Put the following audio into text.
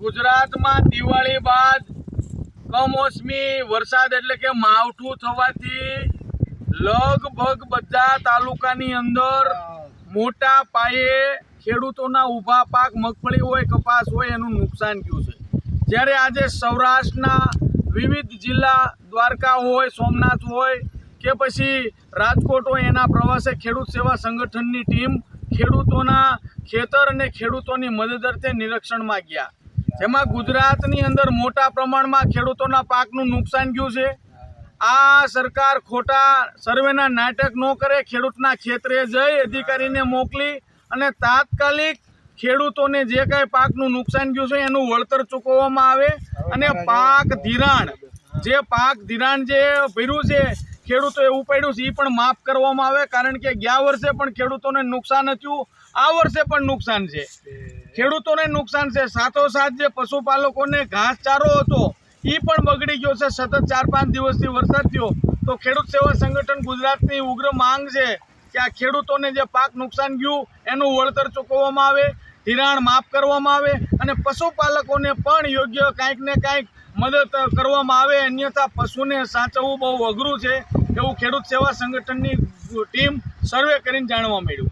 ગુજરાતમાં દિવાળી બાદ કમોસમી વરસાદ એટલે કે માવઠું થવાથી લગભગ બધા તાલુકાની અંદર મોટા પાયે ખેડૂતોના ઊભા પાક, મગફળી હોય, કપાસ હોય એનું નુકસાન થયું છે. જ્યારે આજે સૌરાષ્ટ્રના વિવિધ જિલ્લા દ્વારકા હોય, સોમનાથ હોય કે પછી રાજકોટ હોય એના પ્રવાસે ખેડૂત સેવા સંગઠનની ટીમ ખેડૂતોના ખેતર અને ખેડૂતોની મદદ અર્થે નિરીક્ષણમાં ગયા જેમાં ગુજરાતની અંદર મોટા પ્રમાણમાં ખેડૂતોના પાકનું નુકસાન ગયું છે. આ સરકાર ખોટા સર્વેના નાટક ન કરે ખેડૂતના ખેતરે જઈ અધિકારીને મોકલી અને તાત્કાલિક ખેડૂતોને જે કાંઈ પાકનું નુકસાન ગયું છે એનું વળતર ચૂકવવામાં આવે અને પાક ધિરાણ જે પાક ધિરાણ જે ભર્યું છે ખેડૂતોએ ઉપાડ્યું છે એ પણ માફ કરવામાં આવે કારણ કે ગયા વર્ષે પણ ખેડૂતોને નુકસાન થયું આ વર્ષે પણ નુકસાન છે. ખેડૂતોને નુકસાન છે. સાથોસાથ જે પશુપાલકોને ઘાસચારો હતો એ પણ બગડી ગયો છે. સતત ચાર પાંચ દિવસથી વરસાદ થયો. તો ખેડૂત સેવા સંગઠન ગુજરાતની ઉગ્ર માંગ છે કે આ ખેડૂતોને જે પાક નુકસાન ગયું, એનું વળતર ચૂકવવામાં આવે, ધિરાણ માફ કરવામાં આવે અને પશુપાલકોને પણ યોગ્ય કાંઈક ને કાંઈક મદદ કરવામાં આવે. અન્યથા પશુને સાચવવું બહુ અઘરું છે એવું ખેડૂત સેવા સંગઠનની ટીમ સર્વે કરીને જાણવા મળ્યું.